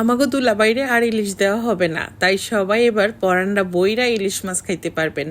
আমাকে তুলা বাইরে আর ইলিশ দেওয়া হবে না। তাই সবাই এবার পরান্ডা বইরা ইলিশ মাছ খাইতে পারবেন।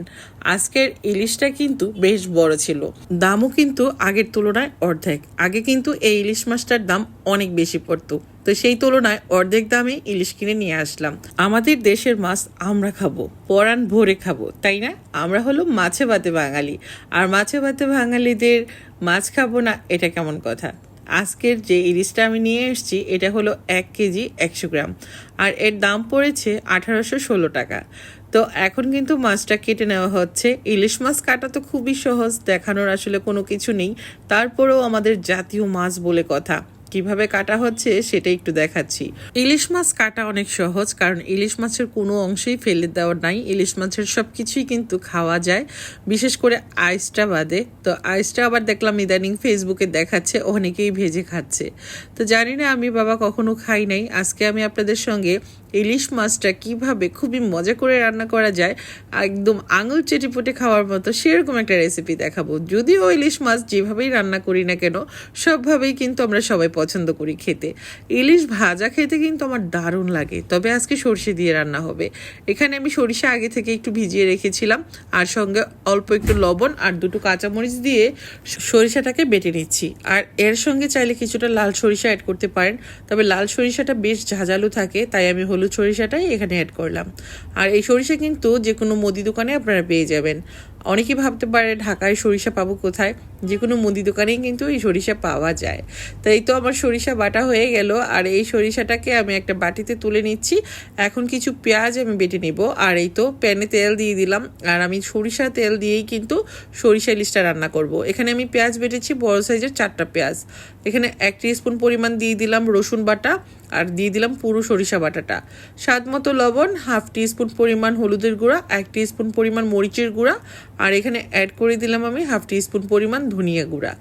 আজকের ইলিশটা কিন্তু বেশ বড় ছিল। দামও কিন্তু আগের তুলনায় অর্ধেক। আগে কিন্তু এই ইলিশ মাছটার দাম অনেক বেশি পড়তো। তো সেই তুলনায় অর্ধেক দামে ইলিশ কিনে নিয়ে আসলাম। আমাদের দেশের মাছ আমরা খাব, পরাণ ভরে খাব, তাই না? আমরা হলো মাছে ভাতে বাঙালি। আর মাছে ভাতে বাঙালিদের মাছ খাব না, এটা কেমন কথা? আজকের যে ইলিশটা আমি নিয়ে এসেছি, এটা হলো এক কেজি একশো গ্রাম। আর এর দাম পড়েছে আঠারোশো ষোলো টাকা। তো এখন কিন্তু মাছটা কেটে নেওয়া হচ্ছে। ইলিশ মাছ কাটা তো খুবই সহজ, দেখানোর আসলে কোনো কিছু নেই। তারপরেও আমাদের জাতীয় মাছ বলে কথা। কীভাবে কাটা হচ্ছে সেটা একটু দেখাচ্ছি। ইলিশ মাছ কাটা অনেক সহজ, কারণ ইলিশ মাছের কোনো অংশেই ফেলে দেওয়া নাই। ইলিশ মাছের সব কিছুই কিন্তু খাওয়া যায়, বিশেষ করে আইসটা বাদে। তো আইসটা আবার দেখলাম ইদানিং ফেসবুকে দেখাচ্ছে, অনেকেই ভেজে খাচ্ছে। তো জানি না আমি বাবা কখনো খাই নাই। আজকে আমি আপনাদের সঙ্গে ইলিশ মাছটা কীভাবে খুবই মজা করে রান্না করা যায়, একদম আঙুল চেটিপুটে খাওয়ার মতো সেরকম একটা রেসিপি দেখাবো। যদিও ইলিশ মাছ যেভাবেই রান্না করি না কেন, সবভাবেই কিন্তু আমরা সবাই পছন্দ করি খেতে। ইলিশ ভাজা খেতে কিন্তু আমার দারুণ লাগে, তবে আজকে সর্ষে দিয়ে রান্না হবে। এখানে আমি সরিষা আগে থেকে একটু ভিজিয়ে রেখেছিলাম, আর সঙ্গে অল্প একটু লবণ আর দুটো কাঁচামরিচ দিয়ে সরিষাটাকে বেটে নিচ্ছি। আর এর সঙ্গে চাইলে কিছুটা লাল সরিষা অ্যাড করতে পারেন, তবে লাল সরিষাটা বেশ ঝাঁঝালো থাকে, তাই আমি হলুদ সরিষাটাই এখানে অ্যাড করলাম। আর এই সরিষা কিন্তু যে কোনো মুদি দোকানে আপনারা পেয়ে যাবেন। অনেকেই ভাবতে পারে ঢাকায় সরিষা পাবো কোথায়? যে কোনো মুদি দোকানেই কিন্তু এই সরিষা পাওয়া যায়। তাই তো আমার সরিষা বাটা হয়ে গেল, আর এই সরিষাটাকে আমি একটা বাটিতে তুলে নিচ্ছি। এখন কিছু পেঁয়াজ আমি বেটে নিব, আর এই তো প্যানে তেল দিয়ে দিলাম। আর আমি সরিষা তেল দিয়েই কিন্তু সরিষা ইলিশটা রান্না করব। এখানে আমি পেঁয়াজ বেটেছি, বড় সাইজের চারটা পেঁয়াজ। এখানে এক স্পুন পরিমাণ দিয়ে দিলাম রসুন বাটা, আর দিয়ে দিলাম পুরো সরিষা বাটাটা। স্বাদ মতো লবণ, হাফ স্পুন পরিমাণ হলুদের গুঁড়া, এক স্পুন পরিমাণ মরিচের গুঁড়া, আর এখানে অ্যাড করে দিলাম আমি হাফ স্পুন পরিমাণ ধনিয়া গুঁড়া।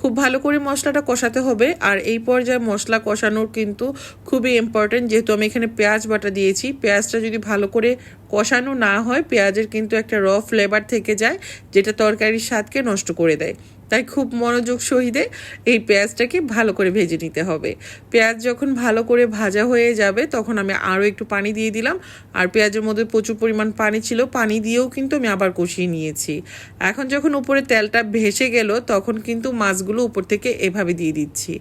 খুব ভালো করে মশলাটা কষাতে হবে। আর এই পর্যায়ে মশলা কষানোর কিন্তু খুবই ইম্পর্টেন্ট যেহেতু আমি এখানে পেঁয়াজ বাটা দিয়েছি, পেঁয়াজটা যদি ভালো করে কষানো না হয়, পেঁয়াজের কিন্তু একটা র ফ্লেভার থেকে যায়, যেটা তরকারির স্বাদকে নষ্ট করে দেয়। তাই খুব মনোযোগ সহিতে এই পেঁয়াজটাকে ভালো করে ভেজে নিতে হবে। পেঁয়াজ যখন ভালো করে ভাজা হয়ে যাবে, তখন আমি আরও একটু পানি দিয়ে দিলাম। আর পেঁয়াজের মধ্যে প্রচুর পরিমাণ পানি ছিল, পানি দিয়েও কিন্তু আমি আবার কষিয়ে নিয়েছি। এখন যখন উপরে তেলটা ভেসে গেল, তখন কিন্তু মাছগুলো উপর থেকে এভাবে দিয়ে দিচ্ছি।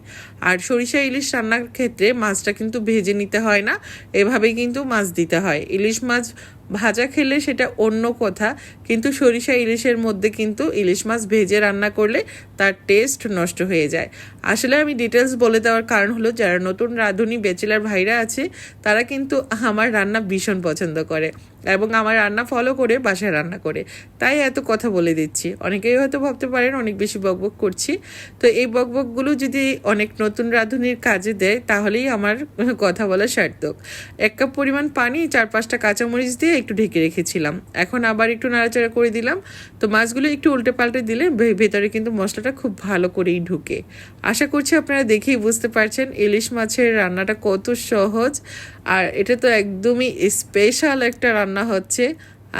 আর সরিষা, ইলিশ রান্নার ক্ষেত্রে মাছটা কিন্তু ভেজে নিতে হয় না, এভাবেই কিন্তু মাছ দিতে হয়। ইলিশ মাছ ভাজা খেলে সেটা অন্য কথা, কিন্তু সরিষা ইলিশের মধ্যে কিন্তু ইলিশ মাছ ভেজে রান্না করলে তার টেস্ট নষ্ট হয়ে যায়। আসলে আমি ডিটেলস বলে দেওয়ার কারণ হলো, যারা নতুন রাঁধুনি বেচেলার ভাইরা আছে, তারা কিন্তু আমার রান্না ভীষণ পছন্দ করে। এবং আমার রান্না ফলো করে বাসায় রান্না করে। তাই এত কথা বলে দিচ্ছি। অনেকেই হয়তো ভাবতে পারেন অনেক বেশি বকবক করছি। তো এই বকবকগুলো যদি অনেক নতুন রাঁধুনির কাজে দেয়, তাহলেই আমার কথা বলা সার্থক। এক কাপ পরিমাণ পানি, চার পাঁচটা কাঁচামরিচ দিয়ে একটু ঢেকে রেখেছিলাম। এখন আবার একটু নাড়াচাড়া করে দিলাম। তো মাছগুলো একটু উল্টে পাল্টে দিলে ভেতরে কিন্তু মশলাটা খুব ভালো করেই ঢুকে। আশা করছি আপনারা দেখেই বুঝতে পারছেন ইলিশ মাছের রান্নাটা কত সহজ। আর এটা তো একদমই স্পেশাল একটা রান্না হচ্ছে।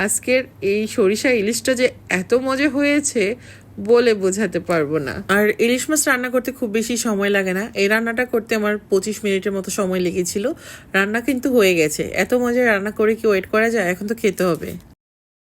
আজকের এই সরিষা ইলিশটা যে এত মজা হয়েছে বলে বোঝাতে পারব না। আর ইলিশ মাছ রান্না করতে খুব বেশি সময় লাগে না। এই রান্নাটা করতে আমার পঁচিশ মিনিটের মতো সময় লেগেছিল। রান্না কিন্তু হয়ে গেছে। এত মজা রান্না করে কি ওয়েট করা যায়? এখন তো খেতে হবে।